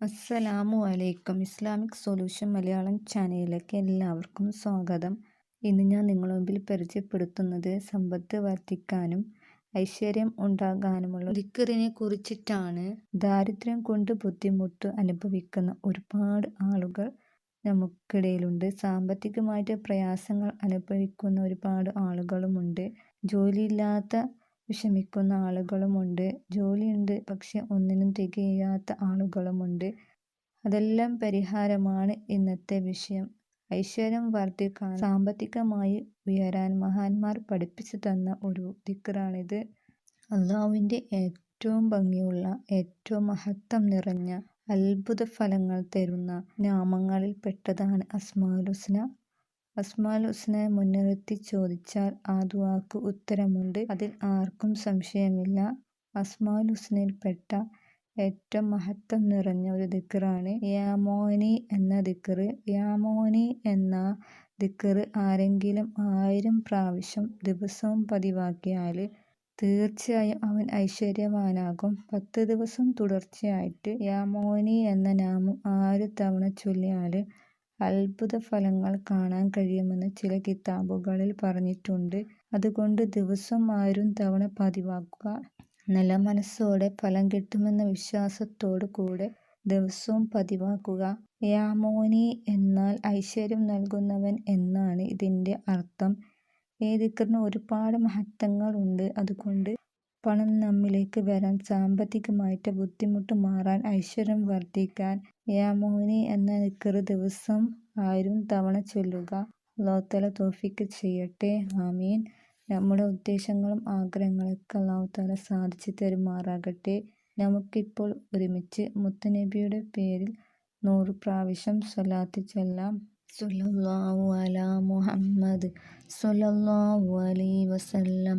അസ്സലാമു അലൈക്കും Islamic solution Malayalam ചാനലിലേക്ക് എല്ലാവർക്കും സ്വാഗതം. ഇന്ന് ഞാൻ നിങ്ങളുടെ മുമ്പിൽ പരിചയപ്പെടുത്തുന്നത് സമ്പത്ത് വർദ്ധിക്കാനും ഐശ്വര്യം ഉണ്ടാകാനുമുള്ള ദിക്കറിനെ കുറിച്ചിട്ടാണ്. ദാരിദ്ര്യം കൊണ്ട് ബുദ്ധിമുട്ട് അനുഭവിക്കുന്ന ഒരുപാട് ആളുകൾ നമുക്കിടയിലുണ്ട്. സാമ്പത്തികമായിട്ട് പ്രയാസങ്ങൾ അനുഭവിക്കുന്ന ഒരുപാട് ആളുകളുമുണ്ട്. ജോലിയില്ലാത്ത വിഷമിക്കുന്ന ആളുകളുമുണ്ട്. ജോലിയുണ്ട് പക്ഷെ ഒന്നിനും തികയാത്ത ആളുകളുമുണ്ട്. അതെല്ലാം പരിഹാരമാണ് ഇന്നത്തെ വിഷയം. ഐശ്വര്യം വർദ്ധിക്കാൻ സാമ്പത്തികമായി ഉയരാൻ മഹാന്മാർ പഠിപ്പിച്ചു തന്ന ഒരു ദിക്റാണിത്. അള്ളാഹുവിന്റെ ഏറ്റവും ഭംഗിയുള്ള ഏറ്റവും മഹത്വം നിറഞ്ഞ അത്ഭുത ഫലങ്ങൾ തരുന്ന നാമങ്ങളിൽ പെട്ടതാണ് അസ്മാഉൽ ഹുസ്ന അസ്മാൽ ഹുസ്നയെ മുൻനിർത്തി ചോദിച്ചാൽ ആ ദുആക്ക് ഉത്തരമുണ്ട്. അതിൽ ആർക്കും സംശയമില്ല. അസ്മാൽ ഹുസ്നയിൽപ്പെട്ട ഏറ്റവും മഹത്വം നിറഞ്ഞ ഒരു ദിക്റാണ് യാമോനി എന്ന ദിക്റ് യാമോനി എന്ന ദിക്റ് ആരെങ്കിലും ആയിരം പ്രാവശ്യം ദിവസവും പതിവാക്കിയാൽ തീർച്ചയായും അവൻ ഐശ്വര്യവാനാകും. പത്ത് ദിവസം തുടർച്ചയായിട്ട് യാമോനി എന്ന നാമം ആറ് തവണ ചൊല്ലിയാൽ അത്ഭുത ഫലങ്ങൾ കാണാൻ കഴിയുമെന്ന് ചില കിതാബുകളിൽ പറഞ്ഞിട്ടുണ്ട്. അതുകൊണ്ട് ദിവസം ആയിരം തവണ പതിവാക്കുക നല്ല മനസ്സോടെ ഫലം കിട്ടുമെന്ന വിശ്വാസത്തോടു കൂടെ ദിവസവും പതിവാക്കുക. യാമോനി എന്നാൽ ഐശ്വര്യം നൽകുന്നവൻ എന്നാണ് ഇതിന്റെ അർത്ഥം. ഈ ഒരുപാട് മഹത്വങ്ങളുണ്ട് അതുകൊണ്ട് പണം നമ്മിലേക്ക് വരാൻ സാമ്പത്തികമായിട്ട് ബുദ്ധിമുട്ട് മാറാൻ ഐശ്വര്യം വർദ്ധിക്കാൻ യാമോനി എന്ന നിക്കറ് ദിവസം ആരും തവണ ചൊല്ലുക. ലോത്തല തോഫിക്ക് ചെയ്യട്ടെ. ആമീൻ. നമ്മുടെ ഉദ്ദേശങ്ങളും ആഗ്രഹങ്ങളൊക്കെ ലോത്തല സാധിച്ചു തരുമാറാകട്ടെ. നമുക്കിപ്പോൾ ഒരുമിച്ച് മുത്തനബിയുടെ പേരിൽ നൂറ് പ്രാവശ്യം സ്വലാത്ത് ചൊല്ലാം. സുലല്ലാഹു അലാ മുഹമ്മദ് സുലല്ലാഹു അലൈഹി വസല്ലം.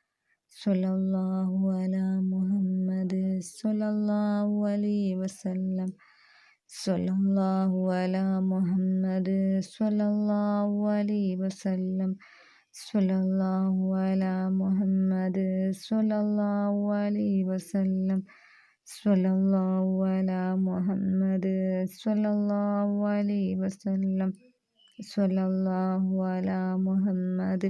സ്വല്ലല്ലാഹു അലാ മുഹമ്മദ് സ്വല്ലല്ലാഹു അലാ വസല്ലം. സ്വല്ലല്ലാഹു അലാ മുഹമ്മദ് സ്വല്ലല്ലാഹു അലാ വസല്ലം. സ്വല്ലല്ലാഹു അലാ മുഹമ്മദ് സ്വല്ലല്ലാഹു അലാ വസല്ലം. സ്വല്ലല്ലാഹു അലാ മുഹമ്മദ് സ്വല്ലല്ലാഹു അലാ വസല്ലം. സ്വല്ലല്ലാഹു അലാ മുഹമ്മദ്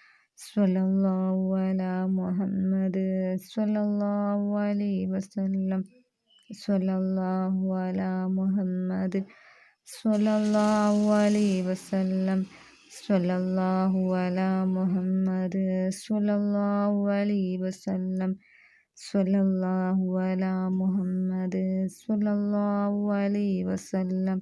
സ്വലല്ലാഹു മുഹമ്മദ് സ്വലല്ലാഹു അലൈ വസല്ലം. സ്വലല്ലാഹു അല മുഹമ്മദ് സ്വലല്ലാഹു അലൈ വസല്ലം. സ്വലല്ലാഹു അല മുഹമ്മദ് സ്വലല്ലാഹു അലൈഹി വസല്ലം. സ്വലല്ലാഹു അല മുഹമ്മദ് സ്വലല്ലാഹു അലൈഹി വസല്ലം.